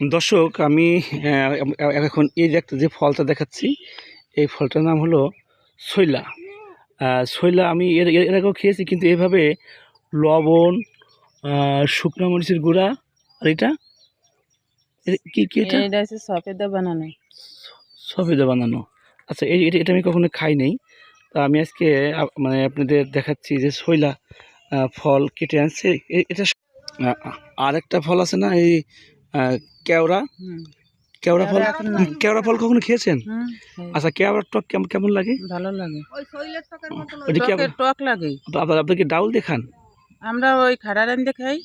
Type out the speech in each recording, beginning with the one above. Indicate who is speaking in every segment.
Speaker 1: দর্শক আমি এখন এই যে ফলটা দেখাচ্ছি এই ফলটার নাম হলো শৈলা শৈলা আমি এর এর আগেও খেয়েছি কিন্তু এভাবে লবণ শুকনো মরিচের গুঁড়া আর এটা? কি কি এটা?
Speaker 2: এটা হচ্ছে সফেদা বানানো।
Speaker 1: সফেদা বানানো। আচ্ছা এই এটা এটা আমি কখনো খাই নাই। তা আমি আজকে মানে আপনাদের দেখাচ্ছি যে শৈলা ফল কেটে আনছে। এটা আর একটা ফল আছে না এই কেওড়া? কেওড়া ফল?
Speaker 2: কেওড়া এখন
Speaker 1: কেওড়া ফল কখনো খেয়েছেন?
Speaker 2: হ্যাঁ,
Speaker 1: আচ্ছা কেওড়ার টক কেমন কেমন লাগে?
Speaker 2: ভালো লাগে। টক লাগে।
Speaker 1: আবার আপনি কি ডাউল দেখান
Speaker 2: আমরা ওই খাড়া রান্দে খাই।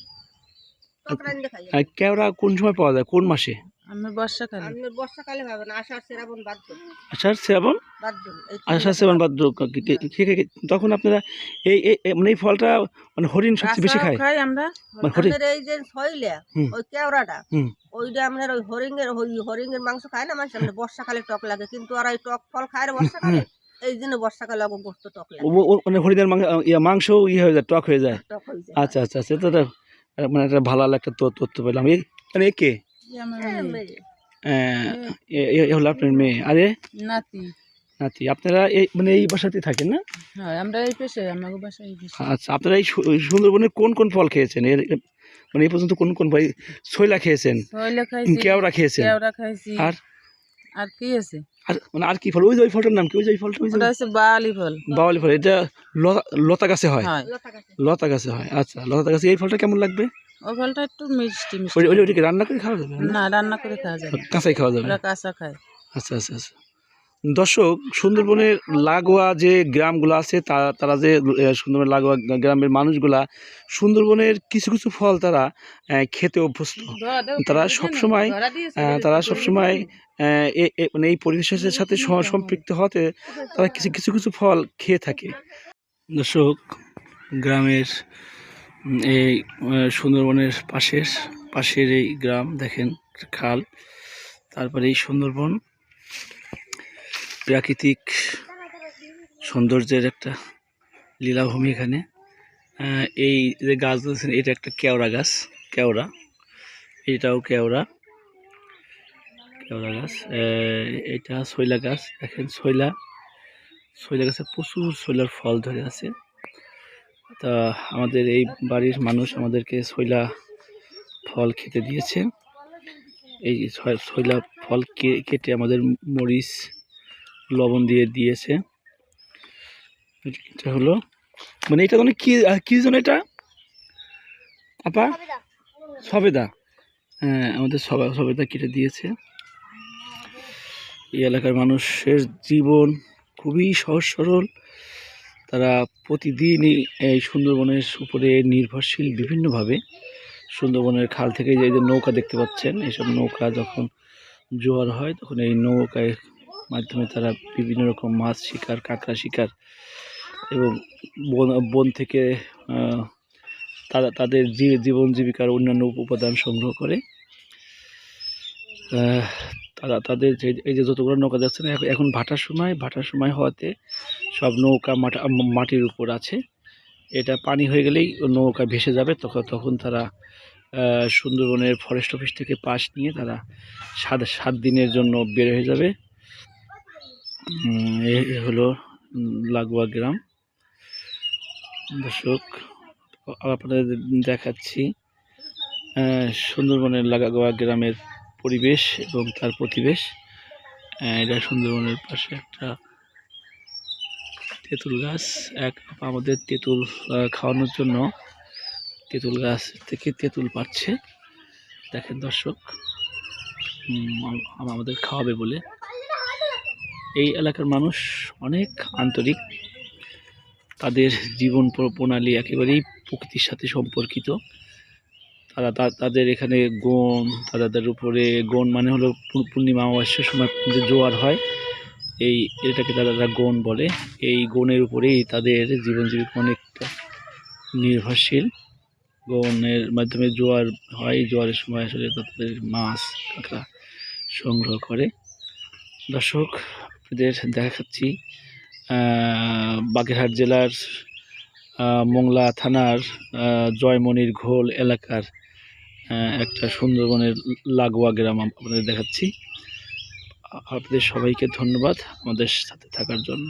Speaker 1: আর কেওড়া কোন সময় পাওয়া যায়? কোন মাসে?
Speaker 2: আমি বর্ষাকালে।
Speaker 3: আপনি বর্ষাকালে পাবেন আষাঢ় শ্রাবণ ভাদ্র।
Speaker 1: আষাঢ় শ্রাবণ?
Speaker 3: ভাদ্র
Speaker 1: আষাঢ় শ্রাবণ ভাদ্র কে- তখন আপনারা এই মানে এই ফলটা মানে হরিণ সবচেয়ে বেশি খায়।
Speaker 2: খাই আমরা।
Speaker 1: মানে
Speaker 3: আমাদের এই যে শৈলে
Speaker 1: হুম।
Speaker 3: ওই কেওড়াটা ওইটা আপনার ওই হরিঙ্গের ওই হরিঙ্গের মাংস খায় না মানুষ আমরা বর্ষাকালে টক লাগে কিন্তু আর ওই টক ফল খায় না বর্ষাকালে। এই জন্য বর্ষাকালে ওকে গোস্ত টক লাগে।
Speaker 1: মানে হরিণের মাংস মাংস ইয়ে হয়ে যায় টক হয়ে যায়।
Speaker 3: টক হয়ে যায়।
Speaker 1: আচ্ছা আচ্ছা আচ্ছা তো এটা- মানে একটা ভালো একটা তথ্য তথ্য পেলাম। এই মানে কে?
Speaker 3: হ্যাঁ,
Speaker 1: এ- হলো আপনার মেয়ে আরে
Speaker 2: নাতি
Speaker 1: নাতি আপনারা এই মানে এই বাসাতে থাকেন না
Speaker 2: হয় আমরা এই পেশে আমাকে বাসায়
Speaker 1: আচ্ছা আপনারা এই সু- সুন্দরবনে কোন কোন ফল খেয়েছেন এর মানে এই পর্যন্ত কোন কোন ফল এই শৈলা খেয়েছেন
Speaker 2: শৈলে খাইছি
Speaker 1: কেওড়া খেয়েছেন
Speaker 2: কেওড়া খাইছি
Speaker 1: আর
Speaker 2: আর কি আছে
Speaker 1: আর মানে আর কি ফল ওই যে ওই ফলটার নাম কি ওই যে ওই ফলটা ওই যে
Speaker 2: ওটা হচ্ছে বালি ফল
Speaker 1: বাওয়ালি ফল এটা লতা লতা গাছে হয়
Speaker 2: হয়
Speaker 3: লতা গাছে।
Speaker 1: লতা গাছে হয় আচ্ছা লতা গাছে এই ফলটা কেমন লাগবে
Speaker 2: ওই ফলটা একটু মিষ্টি মিষ্টি
Speaker 1: ওই ওইটাকে রান্না করে খাওয়া যাবে? না?
Speaker 2: রান্না করে খাওয়া যাবে
Speaker 1: কাঁচাই খাওয়া যাবে?
Speaker 2: ওরা কাঁচা খায়।
Speaker 1: আচ্ছা আচ্ছা আচ্ছা। দর্শক সুন্দরবনের লাগোয়া যে গ্রামগুলো আছে তারা যে সুন্দরবনের লাগোয়া গ্রামের মানুষগুলা সুন্দরবনের কিছু কিছু ফল তারা খেতে অভ্যস্ত। তারা সবসময় তারা সবসময় মানে এই পরিবেশের সাথে সম্পৃক্ত হতে তারা কিছু কিছু কিছু ফল খেয়ে থাকে। দর্শক গ্রামের এই সুন্দরবনের পাশের পাশের এই গ্রাম, দেখেন, খাল। তারপরে এই সুন্দরবন প্রাকৃতিক সৌন্দর্যের একটা লীলাভূমি এখানে। এই যে গাছ দেখছেন, এটা একটা কেওড়া গাছ, কেওড়া। এটাও কেওড়া কেওড়া গাছ। এটা শৈলা গাছ, দেখেন শৈলা শৈলা গাছে প্রচুর শৈলার ফল ধরে আছে। তা আমাদের এই বাড়ির মানুষ আমাদেরকে শৈলা ফল খেতে দিয়েছে। এই শৈলা ফল কে- কেটে আমাদের মরিচ লবণ দিয়ে দিয়েছে। এটা হলো মানে এটা মানে কি কি যেন এটা? আপা? সবেদা। হ্যাঁ আমাদের সবা সবেদা কেটে দিয়েছে। এই এলাকার মানুষের জীবন খুবই সহজ সরল তারা প্রতিদিনই এই সুন্দরবনের উপরে নির্ভরশীল বিভিন্নভাবে। সুন্দরবনের খাল থেকে যে যে নৌকা দেখতে পাচ্ছেন এইসব নৌকা যখন জোয়ার হয়, তখন এই নৌকায় মাধ্যমে তারা বিভিন্ন রকম মাছ শিকার, কাঁকড়া শিকার এবং বন বন থেকে তারা, তাদের জীবন জীবিকার অন্যান্য উপাদান সংগ্রহ করে। তারা, তাদের যে, এই যে যতগুলো নৌকা যাচ্ছে না এখন ভাটার সময় ভাটার সময় হওয়াতে সব নৌকা মাটা মাটির উপর আছে। এটা পানি হয়ে গেলেই নৌকা ভেসে যাবে। তখন তখন তারা সুন্দরবনের ফরেস্ট অফিস থেকে পাস নিয়ে তারা সাত সাত দিনের জন্য বের হয়ে যাবে। এ হলো লাগোয়া গ্রাম। দর্শক, আপনাদের দেখাচ্ছি সুন্দরবনের লাগোয়া গ্রামের পরিবেশ এবং তার প্রতিবেশ। এটা সুন্দরবনের পাশে একটা তেঁতুল গাছ, এক আমাদের তেঁতুল খাওয়ানোর জন্য তেঁতুল গাছ থেকে তেঁতুল পাচ্ছে। দেখেন দর্শক আমাদের খাওয়াবে বলে। এই এলাকার মানুষ অনেক আন্তরিক। তাদের জীবন প্র- প্রণালী একেবারেই প্রকৃতির সাথে সম্পর্কিত। তারা তাদের এখানে গণ, তাদের উপরে গণ মানে হলো পূর্ণিমা, অমাবস্যার সময় জোয়ার হয় এই এটাকে তারা গণ বলে। এই গণের উপরেই তাদের জীবন জীবিকা অনেকটা নির্ভরশীল। গণের মাধ্যমে জোয়ার হয়, জোয়ারের সময় আসলে তাদের মাছ কাঁকড়া সংগ্রহ করে। দর্শক, আপনাদের দেখাচ্ছি বাগেরহাট জেলার মোংলা থানার জয়মনির ঘোল এলাকার একটা সুন্দরবনের লাগোয়া গ্রাম আপ- আপনাদের দেখাচ্ছি। আপনাদের সবাইকে ধন্যবাদ আমাদের সাথে থাকার জন্য।